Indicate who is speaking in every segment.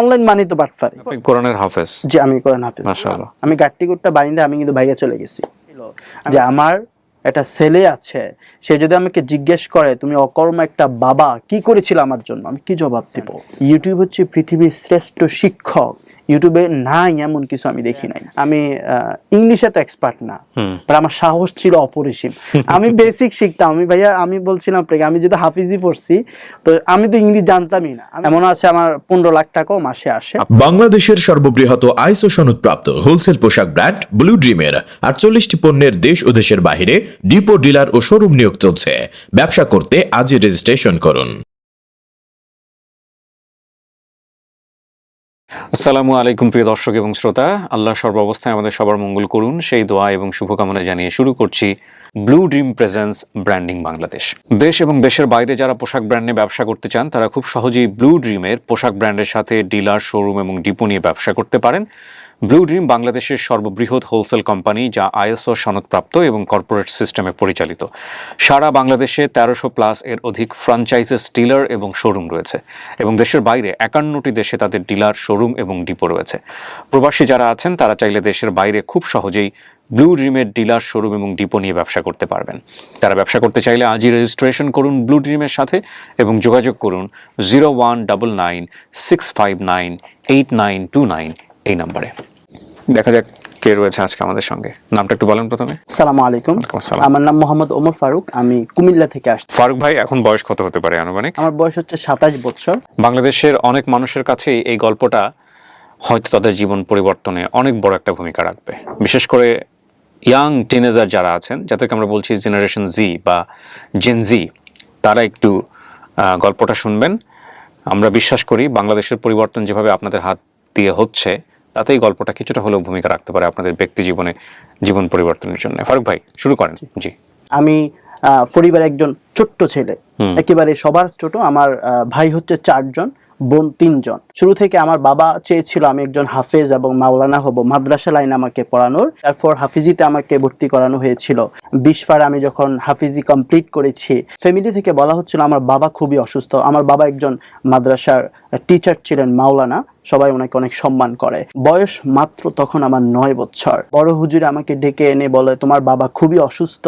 Speaker 1: Online money তো বাটফারি
Speaker 2: পারি কোরআনের হাফেজ।
Speaker 1: জি আমি কোরআন হাফেজ।
Speaker 2: মাশাআল্লাহ।
Speaker 1: আমি গাট্টি গুট্টা বাইন্দে আমি কিন্তু ভাইয়া চলে গেছি। যে আমার একটা ছেলে আছে সে যদি আমাকে জিজ্ঞেস করে তুমি অকর্ম একটা বাবা কি করেছিল আমার জন্য? আমি কি জবাব দেব? ইউটিউব হচ্ছে পৃথিবীর শ্রেষ্ঠ শিক্ষক। ইউটিউবে নাই এমন কিছু আমি দেখি নাই। আমি আহ, ইংলিশে তো এক্সপার্ট না আমার সাহস ছিল অপরিসীম। আমি বেসিক শিখতাম। আমি ভাইয়া আমি বলছিলাম আপনাকে আমি যদি হাফিজি পড়ছি তো আমি তো ইংলিশ জানতামই না। এমন আছে আমার পনেরো লাখ টাকাও মাসে আসে।
Speaker 3: বাংলাদেশের সর্ববৃহৎ আইসো সনদপ্রাপ্ত হোলসেল পোশাক ব্র্যান্ড ব্লু ড্রিমের আটচল্লিশটি পণ্যের দেশ ও দেশের বাইরে ডিপো ডিলার ও শোরুম নিয়োগ চলছে। ব্যবসা করতে আজই রেজিস্ট্রেশন করুন।
Speaker 2: আসসালামু আলাইকুম প্রিয় দর্শক এবং শ্রোতা। আল্লাহ সর্বাবস্থায় আমাদের সবার মঙ্গল করুন। সেই দোয়া এবং শুভকামনা জানিয়ে শুরু করছি blue dream presence branding Bangladesh দেশ এবং দেশের বাইরে যারা পোশাক ব্র্যান্ডে ব্যবসা করতে চান, তারা খুব সহজেই ব্লু ড্রিমের পোশাক ব্র্যান্ডের সাথে ডিলার শোরুম এবং ডিপো নিয়ে ব্যবসা করতে পারেন। ব্লু ড্রিম বাংলাদেশের সর্ববৃহৎ হোলসেল কোম্পানি যা আইএসও সনদপ্রাপ্ত এবং কর্পোরেট সিস্টেমে পরিচালিত। সারা বাংলাদেশে তেরোশো প্লাস এর অধিক ফ্রাঞ্চাইজেস ডিলার এবং শোরুম রয়েছে এবং দেশের বাইরে একান্নটি দেশে তাদের ডিলার শোরুম এবং ডিপো রয়েছে। প্রবাসী যারা আছেন, তারা চাইলে দেশের বাইরে খুব সহজেই ব্লু ড্রিমের ডিলার শোরুম এবং ডিপো নিয়ে ব্যবসা করতে পারবেন। তারা ব্যবসা করতে চাইলে আজই রেজিস্ট্রেশন করুন ব্লু ড্রিমের সাথে এবং যোগাযোগ করুন zero one double nine six five nine eight nine two nine এই নাম্বারে। দেখা যাক কে রয়েছে আজকে আমাদের সঙ্গে। নামটা একটু বলেন প্রথমে।
Speaker 1: সালাম আলাইকুম। আমার নাম মোহাম্মদ ওমর ফারুক। আমি কুমিল্লা থেকে আসছি।
Speaker 2: ফারুক ভাই এখন বয়স কত হতে পারে আনুমানিক?
Speaker 1: আমার বয়স হচ্ছে সাতাশ বছর।
Speaker 2: বাংলাদেশের অনেক মানুষের কাছে এই গল্পটা হয়তো তাদের জীবন পরিবর্তনে অনেক বড় একটা ভূমিকা রাখবে। বিশেষ করে ইয়াং টিনেজার যারা আছেন যাদেরকে আমরা বলছি জেনারেশন জি বা জেন জি তারা একটু গল্পটা শুনবেন। আমরা বিশ্বাস করি বাংলাদেশের পরিবর্তন যেভাবে আপনাদের হাত দিয়ে হচ্ছে তাতে এই গল্পটা কিছুটা হলেও ভূমিকা রাখতে পারে আপনাদের ব্যক্তি জীবনে জীবন পরিবর্তনের জন্য। ফারুক ভাই শুরু করেন। জি।
Speaker 1: আমি আহ, পরিবারের একজন ছোট্ট ছেলে। একেবারে সবার ছোট। আমার ভাই হচ্ছে চারজন। বোন তিনজন। শুরু থেকে আমার বাবা চেয়েছিল আমি একজন হাফেজ এবং মাওলানা হব, মাদ্রাসা লাইন আমাকে পড়ানোর। তারপর হাফিজিতে আমাকে ভর্তি করানো হয়েছিল। বিশ পারে আমি যখন হাফিজি কমপ্লিট করেছি ফ্যামিলি থেকে বলা হচ্ছিল আমার বাবা খুবই অসুস্থ। আমার বাবা একজন মাদ্রাসার টিচার ছিলেন, মাওলানা। সবাই ওনাকে অনেক সম্মান করে। বয়স মাত্র তখন আমার নয় বছর। বড় হুজুরে আমাকে ডেকে এনে বলে, তোমার বাবা খুবই অসুস্থ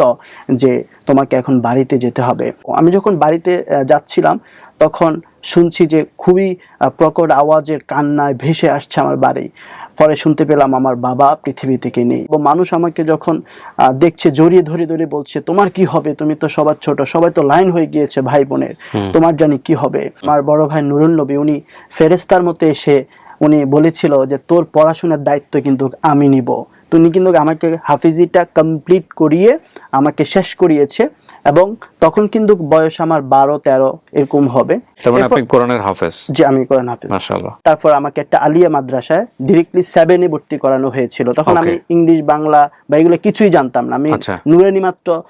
Speaker 1: যে তোমাকে এখন বাড়িতে যেতে হবে। আমি যখন বাড়িতে যাচ্ছিলাম তখন শুনছি যে খুবই প্রকট আওয়াজের কান্নায় ভেসে আসছে আমার বাড়ি। পরে শুনতে পেলাম আমার বাবা পৃথিবী থেকে নেই। এবং মানুষ আমাকে যখন দেখছে জড়িয়ে ধরে ধরে বলছে তোমার কি হবে? তুমি তো সবার ছোট সবাই তো লাইন হয়ে গিয়েছে ভাই বোনের। তোমার জানি কি হবে? আমার বড় ভাই নুরুল নবী উনি ফেরেস্তার মতো এসে উনি বলেছিল যে তোর পড়াশোনার দায়িত্ব কিন্তু আমি নিব। তুমি কিন্তু আমাকে হাফিজিটা কমপ্লিট করিয়ে আমাকে শেষ করিয়েছে। এবং তখন কিন্তু বয়স আমার বারো তেরো এরকম হবে।
Speaker 2: তার মানে আপনি কোরআনের হাফেজ।
Speaker 1: যে আমি কোরআন হাফিজ।
Speaker 2: মাশাআল্লাহ।
Speaker 1: তারপর আমাকে একটা আলিয়া মাদ্রাসায় ডিরেক্টলি সেভেনে ভর্তি করানো হয়েছিল। তখন আমি ইংলিশ বাংলা বা এগুলো কিছুই জানতাম না। আমি
Speaker 2: আচ্ছা।
Speaker 1: নুরানি মাত্র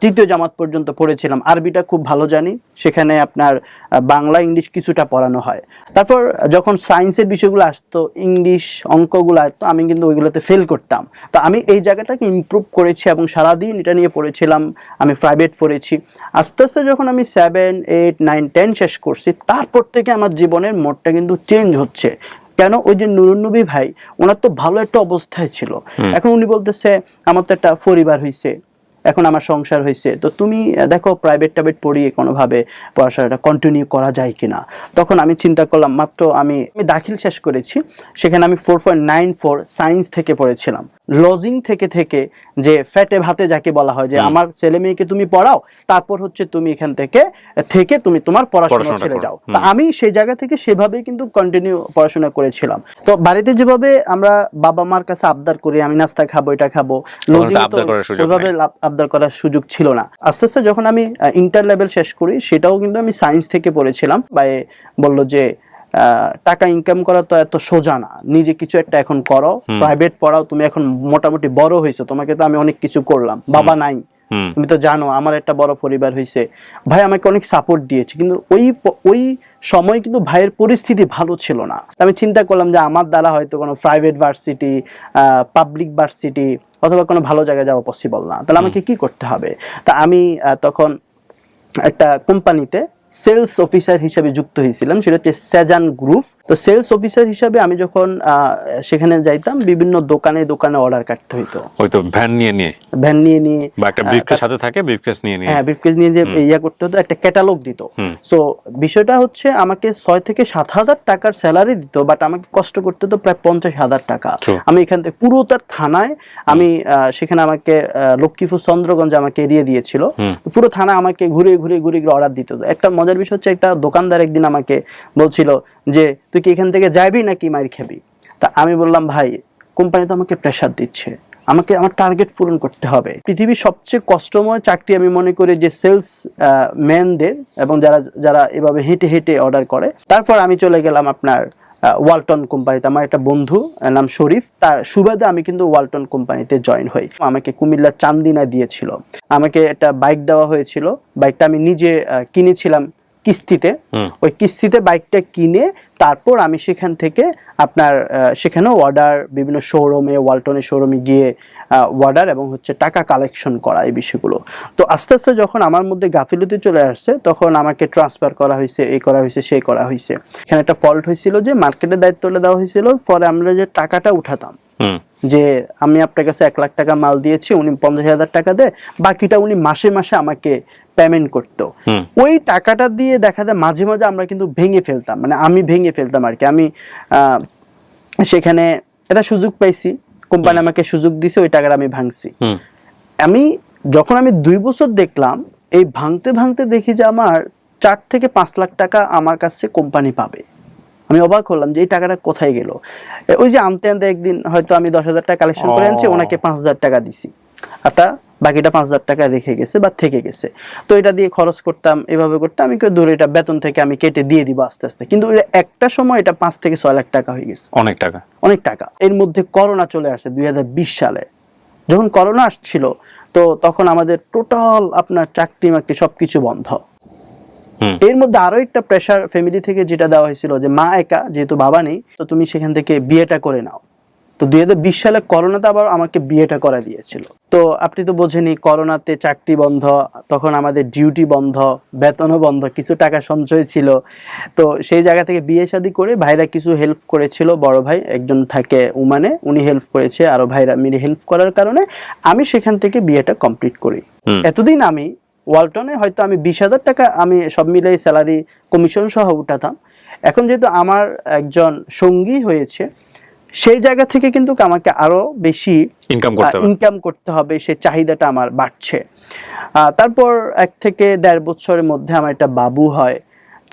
Speaker 1: তৃতীয় জামাত পর্যন্ত পড়েছিলাম। আরবিটা খুব ভালো জানি। সেখানে আপনার বাংলা ইংলিশ কিছুটা পড়ানো হয়। তারপর যখন সায়েন্সের বিষয়গুলো আসতো ইংলিশ অঙ্কগুলো আসতো আমি কিন্তু ওইগুলোতে ফেল করতাম। তো আমি এই জায়গাটাকে ইমপ্রুভ করেছি এবং সারাদিন এটা নিয়ে পড়েছিলাম। আমি প্রাইভেট পড়েছি। আস্তে আস্তে যখন আমি সেভেন এইট নাইন টেন শেষ করছি তারপর থেকে আমার জীবনের মোডটা কিন্তু চেঞ্জ হচ্ছে। কেন? ওই যে নুরুন্নবী ভাই ওনার তো ভালো একটা অবস্থায় ছিল। এখন উনি বলতেছে আমার তো একটা পরিবার হয়েছে এখন আমার সংসার হয়েছে। তো তুমি দেখো প্রাইভেট টাইভেট পড়িয়ে কোনোভাবে পড়াশোনাটা কন্টিনিউ করা যায় কি না তখন আমি চিন্তা করলাম, মাত্র আমি আমি দাখিল শেষ করেছি, সেখানে আমি four point nine four science থেকে পড়েছিলাম। লজিং থেকে থেকে যে ফ্যাটে ভাতে যাকে বলা হয় যে আমার ছেলে মেয়েকে তুমি পড়াও তারপর হচ্ছে তুমি এখান থেকে থেকে তুমি তোমার পড়াশোনা ছেড়ে যাও। তা আমি সেই জায়গা থেকে সেভাবেই কিন্তু কন্টিনিউ পড়াশোনা করেছিলাম। তো বাড়িতে যেভাবে আমরা বাবা মার কাছে আবদার করি আমি নাস্তা খাব এটা খাব লজিং তো
Speaker 2: আবদার করার সুযোগ
Speaker 1: ওইভাবে আবদার করার সুযোগ ছিল না। আস্তে আস্তে যখন আমি ইন্টার লেভেল শেষ করি সেটাও কিন্তু আমি সায়েন্স থেকে পড়েছিলাম। বা বলল যে টাকা ইনকাম করা তো এত সোজা না। নিজে কিছু একটা এখন করো প্রাইভেট পড়াও তুমি এখন মোটামুটি বড় হয়েছো তোমাকে তো আমি অনেক কিছু করলাম। বাবা নাই। তুমি তো জানো আমার একটা বড় পরিবার হয়েছে। ভাই আমাকে অনেক সাপোর্ট দিয়েছে কিন্তু ওই ওই সময় কিন্তু ভাইয়ের পরিস্থিতি ভালো ছিল না। আমি চিন্তা করলাম যে আমার দ্বারা হয়তো কোনো প্রাইভেট ভার্সিটি পাবলিক ভার্সিটি অথবা কোনো ভালো জায়গায় যাওয়া পসিবল না। তাহলে আমাকে কি করতে হবে? তা আমি তখন একটা কোম্পানিতে সেলস অফিসার হিসেবে যুক্ত হয়েছিলাম সেটা হচ্ছে সেজান গ্রুপ তো সেলস অফিসার হিসাবে আমি যখন সেখানে যাইতাম বিভিন্ন দোকানে দোকানে অর্ডার কাটতে হইতো।
Speaker 2: ওই তো ভ্যান নিয়ে নিয়ে?
Speaker 1: ভ্যান নিয়ে নিয়ে
Speaker 2: বা একটা ব্রিফকেস সাথে থাকে ব্রিফকেস নিয়ে নিয়ে?
Speaker 1: হ্যাঁ ব্রিফকেস নিয়ে যে ইয়া করতে হতো একটা ক্যাটালগ দিত। সো বিষয়টা হচ্ছে আমাকে ছয় থেকে সাত হাজার টাকার স্যালারি দিত বাট আমাকে কষ্ট করতে হতো প্রায় পঞ্চাশ হাজার টাকা। আমি এখান থেকে পুরো তার থানায় আমি সেখানে আমাকে লক্ষ্মীপুর চন্দ্রগঞ্জে আমাকে এড়িয়ে দিয়েছিল। পুরো থানা আমাকে ঘুরে ঘুরে ঘুরে ঘুরে অর্ডার দিত। একটা মজার বিষয় হচ্ছে একটা দোকানদার একদিন আমাকে বলছিল যে, তুই কি এখান থেকে যাবি নাকি মাইর খাবি? তা আমি বললাম, ভাই, কোম্পানি তো আমাকে প্রেশার দিচ্ছে। আমাকে, আমার টার্গেট পূরণ করতে হবে। পৃথিবীর সবচেয়ে কষ্টময় চাকরি আমি মনে করি যে সেলস ম্যানদের এবং যারা যারা এভাবে হেঁটে হেঁটে অর্ডার করে। তারপর আমি চলে গেলাম আপনার ওয়ালটন কোম্পানিতে। আমার একটা বন্ধু নাম শরীফ তার সুবাদে আমি কিন্তু ওয়ালটন কোম্পানিতে জয়েন হই। আমাকে কুমিল্লা চান্দিনা দিয়েছিল। আমাকে একটা বাইক দেওয়া হয়েছিল। বাইকটা আমি নিজে কিনেছিলাম কিস্তিতে। ওই কিস্তিতে বাইকটা কিনে তারপর আমি সেখান থেকে আপনার সেখানে অর্ডার বিভিন্ন শোরুমে ওয়ালটনের শোরুমে গিয়ে অর্ডার এবং হচ্ছে টাকা কালেকশন করা এই বিষয়গুলো। তো আস্তে আস্তে যখন আমার মধ্যে গাফিলতি চলে আসছে তখন আমাকে ট্রান্সফার করা হয়েছে এই করা হয়েছে সেই করা হয়েছে। এখানে একটা ফল্ট হয়েছিল যে মার্কেটের দায়িত্বটা দেওয়া হয়েছিল পরে আমরা যে টাকাটা উঠাতাম যে আমি আপনার কাছে এক লাখ টাকা মাল দিয়েছি উনি পঞ্চাশ হাজার টাকা দেয় বাকিটা উনি মাসে মাসে আমাকে পেমেন্ট করতো। ওই টাকাটা দিয়ে দেখা যায় মাঝে মাঝে আমরা কিন্তু ভেঙে ফেলতাম মানে আমি ভেঙে ফেলতাম আর কি। আমি আহ, সেখানে এটা সুযোগ পাইছি কোম্পানি আমাকে সুযোগ দিছে ওই টাকাটা আমি ভাঙছি। আমি যখন আমি দুই বছর দেখলাম এই ভাঙতে ভাঙতে দেখি যে আমার চার থেকে পাঁচ লাখ টাকা আমার কাছে কোম্পানি পাবে। আমি অবাক হলাম যে এই টাকাটা কোথায় গেল? ওই যে আনতে আনতে একদিন হয়তো আমি দশ হাজার টাকা কালেকশন করে আনছি ওনাকে পাঁচ হাজার টাকা দিছি। আটা বাকিটা পাঁচ হাজার টাকা রেখে গেছে বা থেকে গেছে। তো এটা দিয়ে খরচ করতাম এভাবে করতাম আমি কেউ ধরে এটা বেতন থেকে আমি কেটে দিয়ে দিব আস্তে আস্তে। কিন্তু একটা সময় এটা পাঁচ থেকে ছয় লাখ টাকা হয়ে গেছে।
Speaker 2: অনেক টাকা।
Speaker 1: অনেক টাকা। এর মধ্যে করোনা চলে আসে দুই হাজার বিশ সালে। যখন করোনা আসছিল তো তখন আমাদের টোটাল আপনার চাকরি মাকরি সবকিছু বন্ধ। এর মধ্যে আরও একটা প্রেশার ফ্যামিলি থেকে যেটা দেওয়া হয়েছিল যে মা একা যেহেতু বাবা নেই তো তুমি সেখান থেকে বিয়েটা করে নাও। তো দুই হাজার বিশ সালে করোনাতে আবার আমাকে বিয়েটা করা দিয়েছিল। তো আপনি তো বোঝেনই করোনাতে চাকরি বন্ধ তখন আমাদের ডিউটি বন্ধ বেতনও বন্ধ কিছু টাকা সঞ্চয় ছিল। তো সেই জায়গা থেকে বিয়ে শাদী করে ভাইরা কিছু হেল্প করেছিল বড় ভাই একজন থাকে উমানে উনি হেল্প করেছে আরও ভাইরা মিলে হেল্প করার কারণে আমি সেখান থেকে বিয়েটা কমপ্লিট করি। এতদিন আমি ওয়ালটনে হয়তো আমি বিশ হাজার টাকা আমি সব মিলে স্যালারি কমিশন সহ উঠাতাম। এখন যেহেতু আমার একজন সঙ্গী হয়েছে সেই জায়গা থেকে কিন্তু আমাকে আরও বেশি
Speaker 2: ইনকাম করতে হবে।
Speaker 1: ইনকাম করতে হবে সেই চাহিদাটা আমার বাড়ছে। তারপর এক থেকে দেড় বছরের মধ্যে আমার একটা বাবু হয়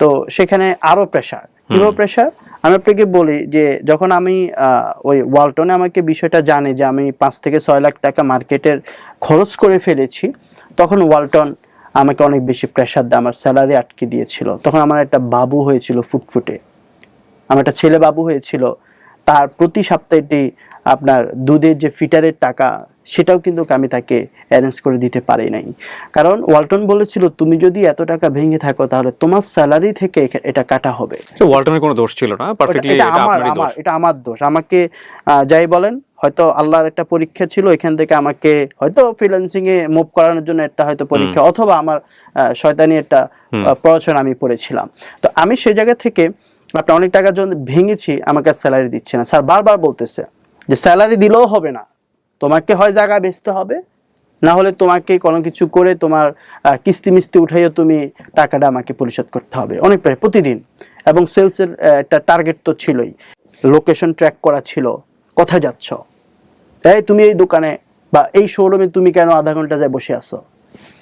Speaker 1: তো সেখানে আরও প্রেশার কীভাবে প্রেশার আমি আপনাকে বলি যে যখন আমি ওই ওয়ালটনে আমাকে বিষয়টা জানে যে আমি পাঁচ থেকে ছয় লাখ টাকা মার্কেটের খরচ করে ফেলেছি তখন ওয়ালটন আমাকে অনেক বেশি প্রেশার দেয় আমার স্যালারি আটকে দিয়েছিল। তখন আমার একটা বাবু হয়েছিল ফুটফুটে। আমার একটা ছেলে বাবু হয়েছিল। তার প্রতি সপ্তাহটি আপনার দুধের যে ফিটারের টাকা সেটাও কিন্তু আমি তাকে অ্যারেঞ্জ করে দিতে পারি নাই। কারণ ওয়ালটন বলেছিল তুমি যদি এত টাকা ভেঙে থাকো তাহলে তোমার স্যালারি থেকে এটা কাটা হবে।
Speaker 2: ওয়ালটনের কোনো দোষ ছিল না পারফেক্টলি
Speaker 1: এটা আমার এটা আমার দোষ। আমাকে আহ, যাই বলেন হয়তো আল্লাহর একটা পরীক্ষা ছিল এখান থেকে আমাকে হয়তো ফ্রিল্যান্সিং এ মুভ করানোর জন্য একটা হয়তো পরীক্ষা অথবা আমার শয়তানি একটা প্ররোচনা আমি পড়েছিলাম। তো আমি সেই জায়গা থেকে আপনার অনেক টাকার জন্য ভেঙেছি, আমাকে স্যালারি দিচ্ছে না। স্যার বারবার বলতেছে যে স্যালারি দিলেও হবে না। তোমাকে হয় জায়গা বেচতে হবে, না হলে তোমাকে কোনো কিছু করে তোমার কিস্তি মিস্তি উঠাইও তুমি টাকাটা আমাকে পরিশোধ করতে হবে। অনেক প্রায় প্রতিদিন। এবং সেলসের একটা টার্গেট তো ছিলই। লোকেশন ট্র্যাক করা ছিল। কোথায় যাচ্ছ? এই তুমি এই দোকানে বা এই শোরুমে তুমি কেন আধা ঘণ্টা যায় বসে আছো?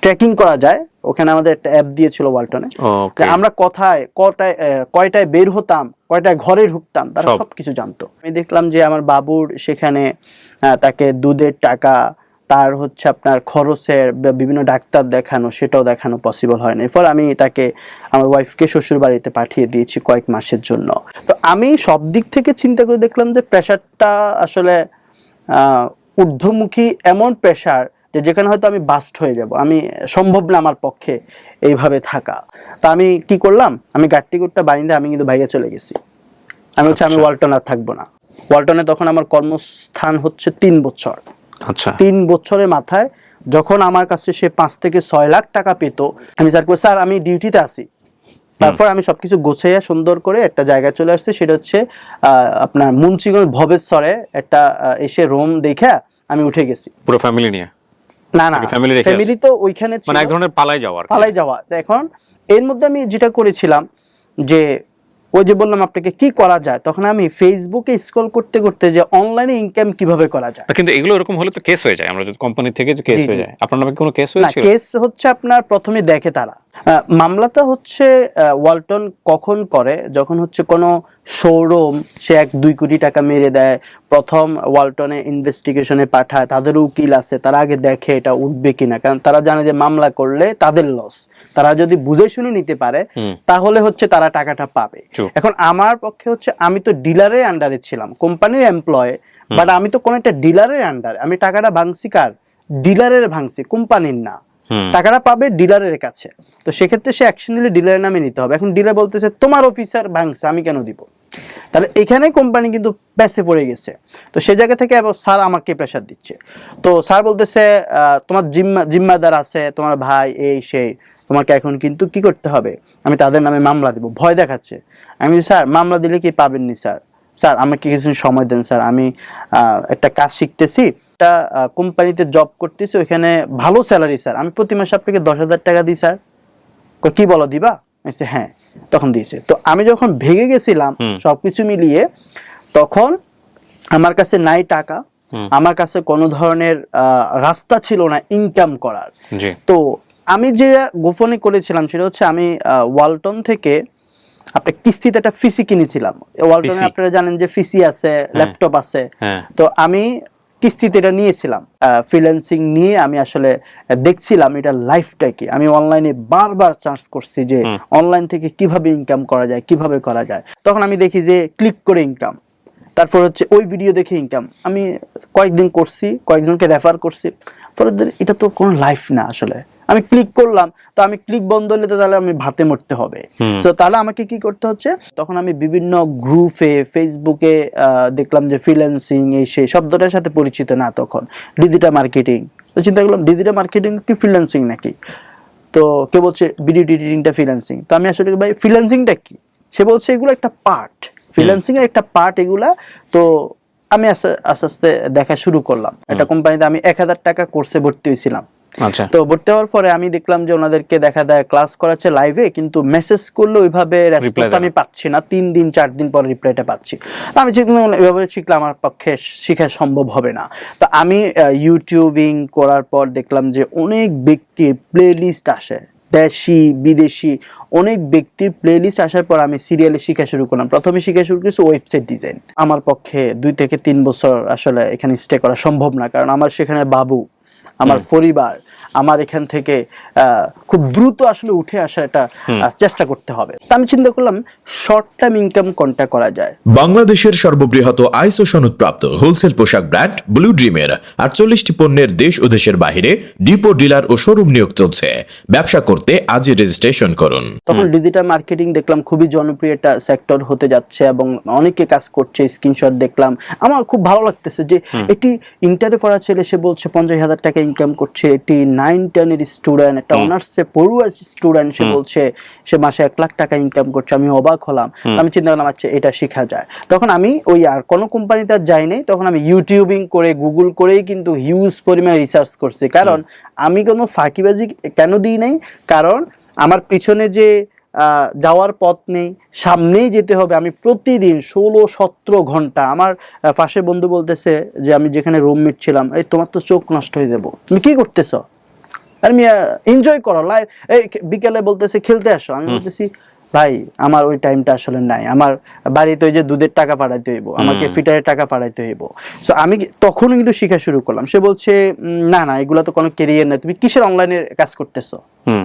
Speaker 1: ট্র্যাকিং করা যায় ওখানে আমাদের একটা অ্যাপ দিয়েছিল ওয়ালটনে। আমরা কথায় কটায় কয়টায় বের হতাম কয়টায় ঘরে ঢুকতাম তারা
Speaker 2: সব।
Speaker 1: সবকিছু জানতো। আমি দেখলাম যে আমার বাবুর সেখানে তাকে দুধের টাকা তার হচ্ছে আপনার খরচের বিভিন্ন ডাক্তার দেখানো সেটাও দেখানো পসিবল হয় না এরপর আমি তাকে আমার ওয়াইফকে শ্বশুর বাড়িতে পাঠিয়ে দিয়েছি কয়েক মাসের জন্য। তো আমি সব দিক থেকে চিন্তা করে দেখলাম যে প্রেশারটা আসলে আহ, ঊর্ধ্বমুখী এমন প্রেশার যে যেখানে হয়তো আমি বাস্ট হয়ে যাব আমি সম্ভব না আমার পক্ষে এইভাবে থাকা। তা আমি কি করলাম? আমি গাট্টি গুটটা বাইন্দে আমি কিন্তু বাইরে চলে গেছি। আমি হচ্ছে আমি
Speaker 2: আচ্ছা।
Speaker 1: ওয়ালটন আর থাকব না। ওয়ালটনে তখন আমার কর্মস্থান হচ্ছে তিন বছর।
Speaker 2: আচ্ছা।
Speaker 1: তিন বছরের মাথায় যখন আমার কাছে সে পাঁচ থেকে ছয় লাখ টাকা পেত আমি স্যার কই স্যার আমি ডিউটিতে আছি। তারপর আমি সবকিছু গোছাইয়া সুন্দর করে একটা জায়গায় চলে আসছি সেটা হচ্ছে আহ, আপনার মুন্সিগঞ্জ ভবেশ্বরে একটা এসে রুম দেখে আমি উঠে গেছি।
Speaker 2: পুরো ফ্যামিলি নিয়ে?
Speaker 1: না না
Speaker 2: ফ্যামিলি রেখে
Speaker 1: ফ্যামিলি তো ওইখানে
Speaker 2: মানে এক ধরনের পালাই যাওয়া।
Speaker 1: পালাই যাওয়া। এখন এর মধ্যে আমি যেটা করেছিলাম যে ওই যে বললাম আপনাকে কি করা যায় তখন আমি ফেসবুকে স্ক্রল করতে করতে যে অনলাইনে ইনকাম কীভাবে করা যায়।
Speaker 2: কিন্তু এগুলো এরকম হলে তো কেস হয়ে যায়। আমরা যদি কোম্পানি থেকে কেস হয়ে যায়। আপনার নামে কোনো কেস হয়েছে
Speaker 1: কেস হচ্ছে আপনার প্রথমে দেখে তারা। মামলাটা হচ্ছে ওয়ালটন কখন করে? যখন হচ্ছে কোনো শোরুম সে এক দুই কোটি টাকা মেরে দেয় প্রথম ওয়ালটনে ইনভেস্টিগেশনে পাঠায় তাদের উকিল আছে তারা আগে দেখে এটা উঠবে কিনা। কারণ তারা জানে যে মামলা করলে তাদের লস তারা যদি বুঝে শুনে নিতে পারে তাহলে হচ্ছে তারা টাকাটা পাবে। এখন আমার পক্ষে হচ্ছে আমি তো ডিলারের আন্ডারে ছিলাম কোম্পানির এমপ্লয় বাট আমি তো কোন একটা ডিলারের আন্ডারে আমি টাকাটা ভাঙছি কার? ডিলারের ভাঙছি কোম্পানির না। টাকাটা পাবে ডিলারের কাছে। তো সেক্ষেত্রে সে অ্যাকশন নিলে ডিলারের নামে নিতে হবে। এখন ডিলার বলতেছে, তোমার অফিসার ভাঙছে, আমি কেন দিব? তাহলে এখানে কোম্পানি কিন্তু প্যাসে পড়ে গেছে। তো সে জায়গা থেকে স্যার আমাকে প্রেশার দিচ্ছে। তো স্যার বলতেছে তোমার জিম্মা, জিম্মাদার আছে, তোমার ভাই এই, সেই, তোমাকে এখন কিন্তু কি করতে হবে? আমি তাদের নামে মামলা দিব, ভয় দেখাচ্ছে। আমি স্যার, মামলা দিলে কি পাবেননি, স্যার? স্যার, আমাকে কিছু সময় দেন, স্যার। আমি একটা কাজ শিখতেছি একটা কোম্পানিতে জব করতেছি ওইখানে ভালো স্যালারি স্যার আমি প্রতি মাসে আপনাকে দশ হাজার টাকা দিই স্যার কি বলো দিবা? হ্যাঁ। তখন দিয়েছে। তো আমি যখন ভেগে গেছিলাম সবকিছু মিলিয়ে তখন আমার কাছে নাই টাকা। আমার কাছে কোনো ধরনের রাস্তা ছিল না ইনকাম করার। তো আমি যে গোপনে করেছিলাম সেটা হচ্ছে আমি ওয়ালটন থেকে আপনার কিস্তিতে একটা ফিসি কিনেছিলাম। ওয়ালটনে আপনারা জানেন যে ফিসি আছে ল্যাপটপ আছে।
Speaker 2: হ্যাঁ।
Speaker 1: তো আমি কিস্তিতে এটা নিয়েছিলাম। ফ্রিল্যান্সিং নিয়ে আমি আসলে দেখছিলাম এটা লাইফটা কি। আমি অনলাইনে বারবার চার্জ করছি যে অনলাইন থেকে কীভাবে ইনকাম করা যায় কীভাবে করা যায়। তখন আমি দেখি যে ক্লিক করে ইনকাম তারপর হচ্ছে ওই ভিডিও দেখে ইনকাম আমি কয়েকদিন করছি কয়েকজনকে রেফার করছি। পরে এটা তো কোনো লাইফ না আসলে। আমি ক্লিক করলাম তো আমি ক্লিক বন্ধ হলে তো তাহলে আমি ভাতে মরতে হবে। তো তাহলে আমাকে কি করতে হচ্ছে? তখন আমি বিভিন্ন গ্রুপে ফেসবুকে দেখলাম যে ফ্রিল্যান্সিং এই সেই শব্দটার সাথে পরিচিত না তখন। ডিজিটাল মার্কেটিং তো চিন্তা করলাম ডিজিটাল মার্কেটিং কি ফ্রিল্যান্সিং নাকি? তো কে বলছে ভিডিও এডিটিংটা ফ্রিল্যান্সিং তো আমি আসলে ভাই ফ্রিল্যান্সিংটা কি? সে বলছে এগুলো একটা পার্ট ফ্রিল্যান্সিং এর একটা পার্ট এগুলা। তো আমি আস্তে আস্তে দেখা শুরু করলাম। একটা কোম্পানিতে আমি এক হাজার টাকা কোর্সে ভর্তি হয়েছিলাম। তো ভর্তি হওয়ার পরে আমি দেখলাম যে ওনাদেরকে দেখা দেয় ক্লাস করাচ্ছে লাইভে কিন্তু মেসেজ করলে ওইভাবে রেসপন্স আমি পাচ্ছি না। তিন দিন চার দিন পর রিপ্লাইটা পাচ্ছি। আমি এভাবে শিখলে আমার পক্ষে শেখা সম্ভব হবে না। তো আমি ইউটিউবিং করার পর দেখলাম যে অনেক ব্যক্তির প্লে লিস্ট আসে। দেশি বিদেশি অনেক ব্যক্তির প্লে লিস্ট আসার পর আমি সিরিয়ালে শিখা শুরু করলাম। প্রথমে শিখা শুরু করেছি ওয়েবসাইট ডিজাইন আমার পক্ষে দুই থেকে তিন বছর আসলে এখানে স্টে করা সম্ভব না কারণ আমার সেখানে বাবু আমার পরিবার আমার এখান থেকে খুব দ্রুত আসলে উঠে আসার একটা চেষ্টা করতে হবে। তা আমি চিন্তা করলাম শর্ট টাইম ইনকাম কোনটা করা যায়?
Speaker 3: বাংলাদেশের সর্ববৃহৎ আইসো সনদপ্রাপ্ত হোলসেল পোশাক ব্র্যান্ড ব্লু ড্রিমের আটচল্লিশটি পণ্যের দেশ ও দেশের বাইরে ডিপো ডিলার ও শোরুম নিয়োগ চলছে। ব্যবসা করতে আজই রেজিস্ট্রেশন করুন।
Speaker 1: তখন ডিজিটাল মার্কেটিং দেখলাম খুবই জনপ্রিয় একটা সেক্টর হতে যাচ্ছে এবং অনেকে কাজ করছে স্ক্রিনশট দেখলাম। আমার খুব ভালো লাগতেছে যে এটি ইন্টারে পড়া ছেলে সে বলছে পঞ্চাশ হাজার টাকা ইনকাম করছে এটি নাইন টেনের স্টুডেন্ট একটা অনার্সে পড়ুয়া স্টুডেন্ট সে বলছে সে মাসে এক লাখ টাকা ইনকাম করছে আমি অবাক হলাম। আমি চিন্তা করলাম আচ্ছা এটা শেখা যায়। তখন আমি ওই আর কোনো কোম্পানিতে আর যাই নাই তখন আমি ইউটিউবিং করে গুগল করেই কিন্তু হিউজ পরিমাণে রিসার্চ করছি। কারণ আমি কোনো ফাঁকিবাজি কেন দিই নাই? কারণ আমার পিছনে যে যাওয়ার পথ নেই সামনেই যেতে হবে। আমি প্রতিদিন ষোলো সতেরো ঘণ্টা আমার পাশে বন্ধু বলতেছে যে আমি যেখানে রুমমেট ছিলাম এই তোমার তো চোখ নষ্ট হয়ে যাব। তুমি কি করতেছ? আর আমি এনজয় করো। লাইফ এই বিকেলে বলতেছে খেলতে আসো। আমি বলতেছি ভাই আমার ওই টাইমটা আসলে নাই। আমার বাড়িতে ওই যে দুধের টাকা পাঠাইতে হইব আমাকে ফিটারের টাকা পাঠাইতে হইব। সো আমি তখন কিন্তু শেখা শুরু করলাম। সে বলছে না না এগুলো তো কোনো কেরিয়ার নাই। তুমি কিসের অনলাইনে কাজ করতেছো?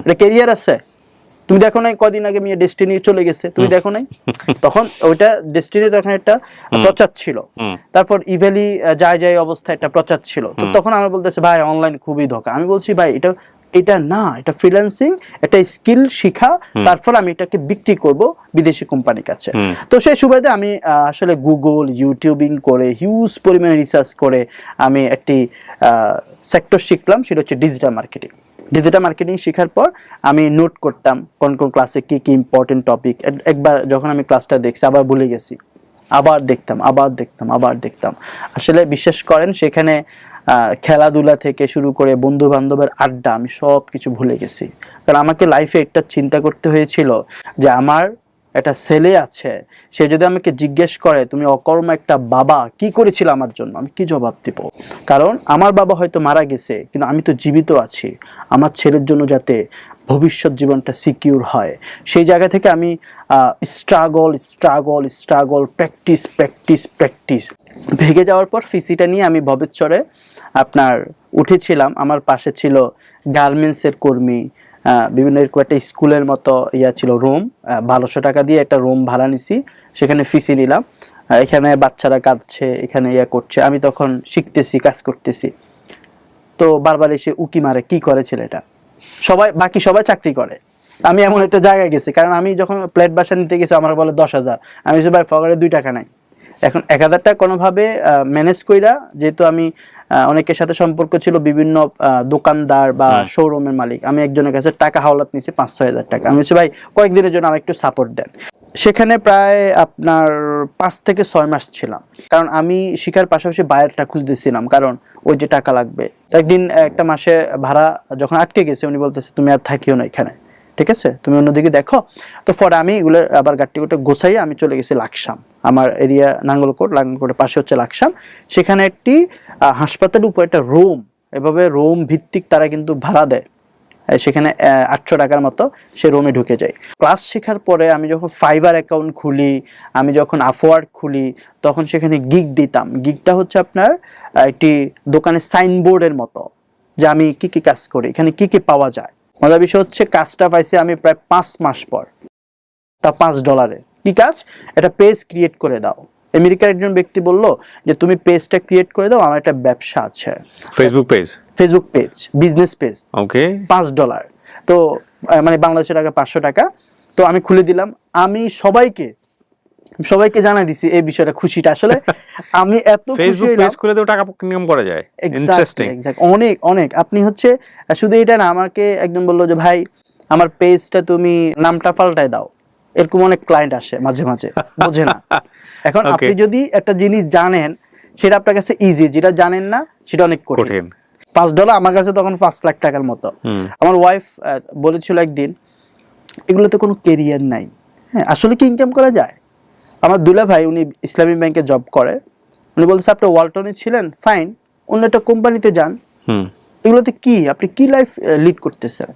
Speaker 1: এটা কেরিয়ার আছে? তুমি দেখো নাই কদিন আগে মেয়ে ডেস্টিনি চলে গেছে তুমি দেখো নাই? তখন ওইটা ডেস্টিনি তখন একটা প্রচার ছিল। তারপর ইভেলি যায় যায় অবস্থা একটা প্রচার ছিল। তো তখন আমার বলতেছে ভাই অনলাইন খুবই ধোকা আমি বলছি ভাই এটা এটা না এটা ফ্রিল্যান্সিং একটা স্কিল শিখা তারপর আমি এটাকে বিক্রি করব বিদেশি কোম্পানির কাছে। তো সেই সুবাদে আমি আসলে গুগল ইউটিউবিং করে হিউজ পরিমাণে রিসার্চ করে আমি একটি সেক্টর শিখলাম সেটা হচ্ছে ডিজিটাল মার্কেটিং ডিজিটাল মার্কেটিং শেখার পর আমি নোট করতাম কোন কোন ক্লাসে কী কী ইম্পর্টেন্ট টপিক একবার যখন আমি ক্লাসটা দেখছি, আবার ভুলে গেছি। আবার দেখতাম আবার দেখতাম আবার দেখতাম। আসলে বিশ্বাস করেন, সেখানে খেলাধুলা থেকে শুরু করে বন্ধু বান্ধবের আড্ডা আমি সব কিছু ভুলে গেছি। কারণ আমাকে লাইফে একটা চিন্তা করতে হয়েছিল যে আমার একটা ছেলে আছে, সে যদি আমাকে জিজ্ঞেস করে, তুমি অকর্ম একটা বাবা, কি করেছিল আমার জন্য? আমি কি জবাব দিব? কারণ আমার বাবা হয়তো মারা গেছে, কিন্তু আমি তো জীবিত আছি। আমার ছেলের জন্য যাতে ভবিষ্যৎ জীবনটা সিকিউর হয়। সেই জায়গা থেকে আমি struggle struggle struggle practice practice practice ভেগে যাওয়ার পর ফিসিটা নিয়ে আমি ভবেশ্বরে আপনার উঠেছিলাম। আমার পাশে ছিল গার্মেন্টসের কর্মী বিভিন্ন এরকম একটা স্কুলের মতো ইয়া ছিল রুম বারোশো টাকা দিয়ে একটা রুম ভাড়া নিছি, সেখানে ফিসি নিলাম। এখানে বাচ্চারা কাঁদছে, এখানে ইয়া করছে, আমি তখন শিখতেছি, কাজ করতেছি। তো বারবার এসে উকি মারে, কি করে ছেলেটা? সবাই, বাকি সবাই চাকরি করে। আমি এমন একটা জায়গায় গেছি, কারণ আমি যখন প্লেট বাসা নিতে গেছি, আমার বলে দশ হাজার। আমি ভাই ফগারে দুই টাকা নাই। এখন এক হাজার টাকা কোনোভাবে ম্যানেজ কইরা, যেহেতু আমি অনেকের সাথে সম্পর্ক ছিল বিভিন্ন দোকানদার বা শোরুমের মালিক। আমি একজনের কাছে টাকা হাওলাত নিয়েছি পাঁচ ছয় হাজার টাকা। আমি বলছি ভাই কয়েকদিনের জন্য আমার একটু সাপোর্ট দেন। সেখানে প্রায় আপনার পাঁচ থেকে ছয় মাস ছিলাম। কারণ আমি শিখার পাশাপাশি বাইরেটা খুঁজতেছিলাম। কারণ ওই যে টাকা লাগবে। একদিন একটা মাসে ভাড়া যখন আটকে গেছে উনি বলতেছে তুমি আর থাকিও না এখানে। ঠিক আছে? তুমি অন্যদিকে দেখো। তো পরে আমি এগুলো আবার গাড়ি গোটা গোছাইয়ে আমি চলে গেছি লাকসাম। আমার এরিয়া নাঙ্গলকোট নাঙ্গলকোটের পাশে হচ্ছে লাকসাম। সেখানে একটি হাসপাতালের উপর একটা রুম, এভাবে রুম ভিত্তিক তারা কিন্তু ভাড়া দেয়। সেখানে আটশো টাকার মতো সে রুমে ঢুকে যায়। ক্লাস শেখার পরে আমি যখন ফাইবার অ্যাকাউন্ট খুলি, আমি যখন আফওয়ার্ড খুলি, তখন সেখানে গিগ দিতাম। গিগটা হচ্ছে আপনার একটি দোকানের সাইনবোর্ডের মতো, যে আমি কি কি কাজ করি, এখানে কি কি পাওয়া যায়। মজার বিষয় হচ্ছে কাজটা পাইছি আমি প্রায় পাঁচ মাস পর। তা পাঁচ ডলারে কি কাজ? একটা পেজ ক্রিয়েট করে দাও। আমেরিকার একজন ব্যক্তি বলল যে তুমি পেজটা ক্রিয়েট করে দাও আমার একটা ব্যবসা আছে।
Speaker 2: Facebook page
Speaker 1: Facebook page business page
Speaker 2: okay
Speaker 1: পাঁচ ডলার তো মানে বাংলাদেশের টাকা পাঁচশো টাকা। তো আমি খুলে দিলাম। আমি সবাইকে সবাইকে জানাই দিছি এই বিষয়টা খুশিটা। আসলে আমি এত খুশি
Speaker 2: ফেসবুক পেজ খুলে তো টাকা ইনকাম করা যায়। ইন্টারেস্টিং
Speaker 1: অনেক অনেক। আপনি হচ্ছে শুধু এটা না আমাকে একজন বলল যে ভাই আমার পেজটা তুমি নামটা পাল্টায় দাও। এরকম অনেক ক্লায়েন্ট আসে মাঝে মাঝে বোঝে না। এখন আপনি যদি একটা জিনিস জানেন সেটা আপনার কাছে ইজি যেটা জানেন না সেটা অনেক কঠিন। পাঁচ ডলার আমার কাছে তখন পাঁচ লাখ টাকার মতো। আমার ওয়াইফ বলেছিল একদিন এগুলোতে কোনো কেরিয়ার নাই। হ্যাঁ আসলে কি ইনকাম করা যায়? আমার দুলা ভাই উনি ইসলামী ব্যাংকে জব করে। উনি বলতেছে আপনি ওয়ালটনে ছিলেন ফাইন অন্য একটা কোম্পানিতে যান।
Speaker 2: হুম।
Speaker 1: এগুলোতে কি? আপনি কি লাইফ লিড করতেছেন?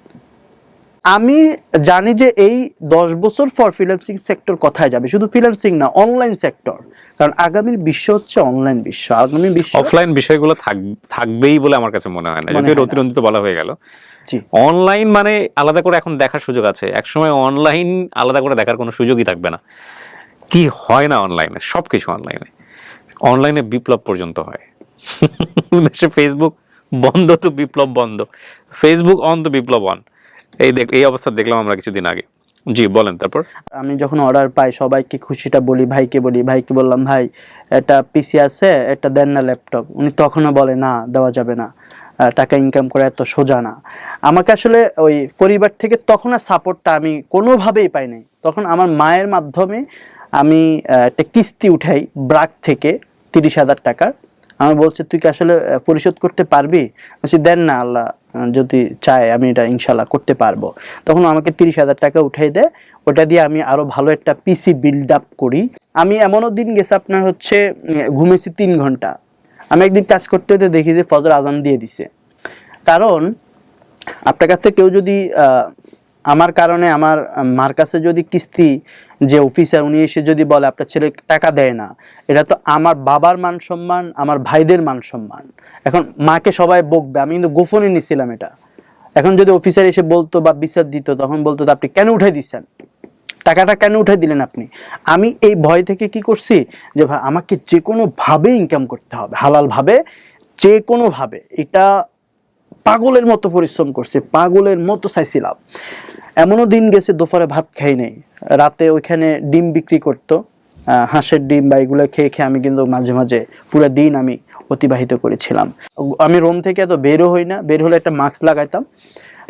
Speaker 1: আমি জানি যে এই দশ বছর পর ফ্রিল্যান্সিং সেক্টর কোথায় যাবে? শুধু ফ্রিল্যান্সিং না অনলাইন সেক্টর কারণ আগামীর বিশ্ব হচ্ছে অনলাইন বিশ্ব। আগামী বিশ্ব
Speaker 2: অফলাইন বিষয়গুলো থাক- থাকবেই বলে আমার কাছে মনে হয় না। যদি অতিরঞ্জিত বলা হয়ে গেল। অনলাইন মানে আলাদা করে এখন দেখার সুযোগ আছে। একসময় অনলাইন আলাদা করে দেখার কোনো সুযোগই থাকবে না। কি হয় না অনলাইনে সব কিছু অনলাইনে অনলাইনে বিপ্লব পর্যন্ত হয়। দেশে ফেসবুক বন্ধ তো বিপ্লব বন্ধ। ফেসবুক অন তো বিপ্লব অন এই দেখ, এই অবস্থা দেখলাম আমরা কিছুদিন আগে। জি, বলেন তারপর।
Speaker 1: আমি যখন অর্ডার পাই, সবাইকে খুশিটা বলি, ভাইকে বলি, ভাইকে বললাম, ভাই, একটা পিসি আছে, একটা দেন না ল্যাপটপ উনি তখনও বলে, না, দেওয়া যাবে না। টাকা ইনকাম করে এত সোজা না। আমাকে আসলে ওই পরিবার থেকে তখন আর সাপোর্টটা আমি কোনোভাবেই পাই নাই। তখন আমার মায়ের মাধ্যমে আমি একটা কিস্তি উঠাই ব্রাক থেকে তিরিশ হাজার টাকার। আমি বলছি, তুই কি আসলে পরিশোধ করতে পারবি? বলছি, দেন না আল্লাহ যদি চায় আমি এটা ইনশাল্লাহ করতে পারব। তখন আমাকে তিরিশ হাজার টাকা উঠাই দেয়। ওটা দিয়ে আমি আরও ভালো একটা পিসি বিল্ড আপ করি। আমি এমনও দিন গেছে আপনার হচ্ছে ঘুমেছি তিন ঘণ্টা। আমি একদিন কাজ করতে হতে দেখি যে ফজর আজান দিয়ে দিছে। কারণ, আপনার কাছে কেউ যদি আমার কারণে, আমার মার কাছে যদি কিস্তি যে অফিসার উনি এসে যদি বলে, আপনার ছেলে টাকা দেয় না। এটা তো আমার বাবার মান সম্মান, আমার ভাইদের মান সম্মান। এখন মাকে সবাই বকবে, আমি কিন্তু গোপনে নিছিলাম এটা। এখন যদি অফিসার এসে বলতো বা বিচার দিত, তখন বলতো, আপনি কেন উঠাই দিচ্ছেন? টাকাটা কেন উঠাই দিলেন আপনি? আমি এই ভয় থেকে কি করছি? যে ভাই, আমাকে যে কোনো ভাবে ইনকাম করতে হবে হালাল ভাবে যে কোনো ভাবে এটা পাগলের মতো পরিশ্রম করছে, পাগলের মতো চাইছিলাম। এমনও দিন গেছে দুপুরে ভাত খাই নাই। রাতে ওইখানে ডিম বিক্রি করতো। হাঁসের ডিম বা এগুলো খেয়ে খেয়ে আমি কিন্তু মাঝে মাঝে পুরো দিন আমি অতিবাহিত করেছিলাম। আমি রোম থেকে এত বেরও হই না, বের হলে একটা মাস্ক লাগাইতাম।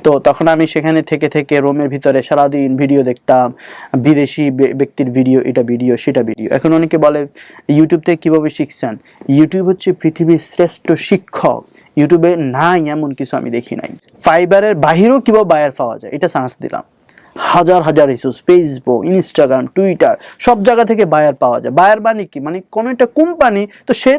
Speaker 1: তো তখন আমি সেখানে থেকে থেকে রোমের ভিতরে সারাদিন ভিডিও দেখতাম, বিদেশি ব্যক্তির ভিডিও, এটা ভিডিও, সেটা ভিডিও। এখন অনেকে বলে, ইউটিউব থেকে কীভাবে শিখছেন? ইউটিউব হচ্ছে পৃথিবীর শ্রেষ্ঠ শিক্ষক। ইউটিউবে নাই এমন কিছু আমি দেখি নাই। ফাইবারের বাহিরেও কিবা বায়ার পাওয়া যায়? এটা চান্স দিলাম। হাজার হাজার রিসোর্স ফেসবুক ইনস্টাগ্রাম টুইটার সব জায়গা থেকে বায়ার পাওয়া যায়। বায়ার মানে কি? মানে কোনো একটা কোম্পানি তো সে